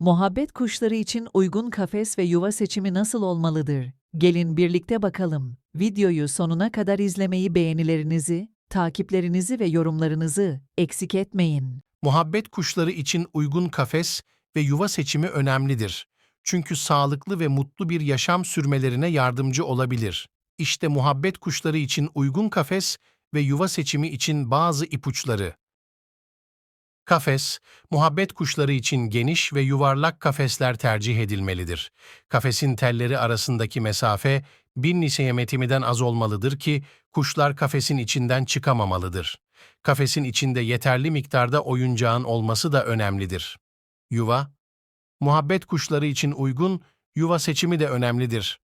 Muhabbet kuşları için uygun kafes ve yuva seçimi nasıl olmalıdır? Gelin birlikte bakalım. Videoyu sonuna kadar izlemeyi beğenilerinizi, takiplerinizi ve yorumlarınızı eksik etmeyin. Muhabbet kuşları için uygun kafes ve yuva seçimi önemlidir. Çünkü sağlıklı ve mutlu bir yaşam sürmelerine yardımcı olabilir. İşte muhabbet kuşları için uygun kafes ve yuva seçimi için bazı ipuçları. Kafes, muhabbet kuşları için geniş ve yuvarlak kafesler tercih edilmelidir. Kafesin telleri arasındaki mesafe 1 niseyemetimiden az olmalıdır ki kuşlar kafesin içinden çıkamamalıdır. Kafesin içinde yeterli miktarda oyuncağın olması da önemlidir. Yuva, muhabbet kuşları için uygun yuva seçimi de önemlidir.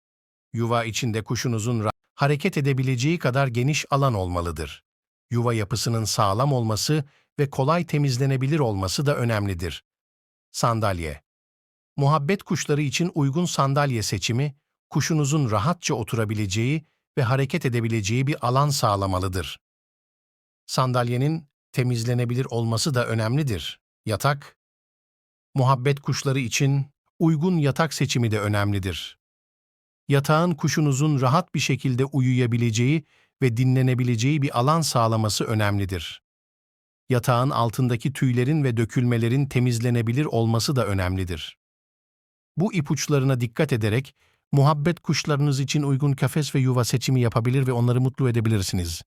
Yuva içinde kuşunuzun hareket edebileceği kadar geniş alan olmalıdır. Yuva yapısının sağlam olması ve kolay temizlenebilir olması da önemlidir. Sandalye Muhabbet kuşları için uygun sandalye seçimi, kuşunuzun rahatça oturabileceği ve hareket edebileceği bir alan sağlamalıdır. Sandalyenin temizlenebilir olması da önemlidir. Yatak Muhabbet kuşları için uygun yatak seçimi de önemlidir. Yatağın kuşunuzun rahat bir şekilde uyuyabileceği ve dinlenebileceği bir alan sağlaması önemlidir. Yatağın altındaki tüylerin ve dökülmelerin temizlenebilir olması da önemlidir. Bu ipuçlarına dikkat ederek muhabbet kuşlarınız için uygun kafes ve yuva seçimi yapabilir ve onları mutlu edebilirsiniz.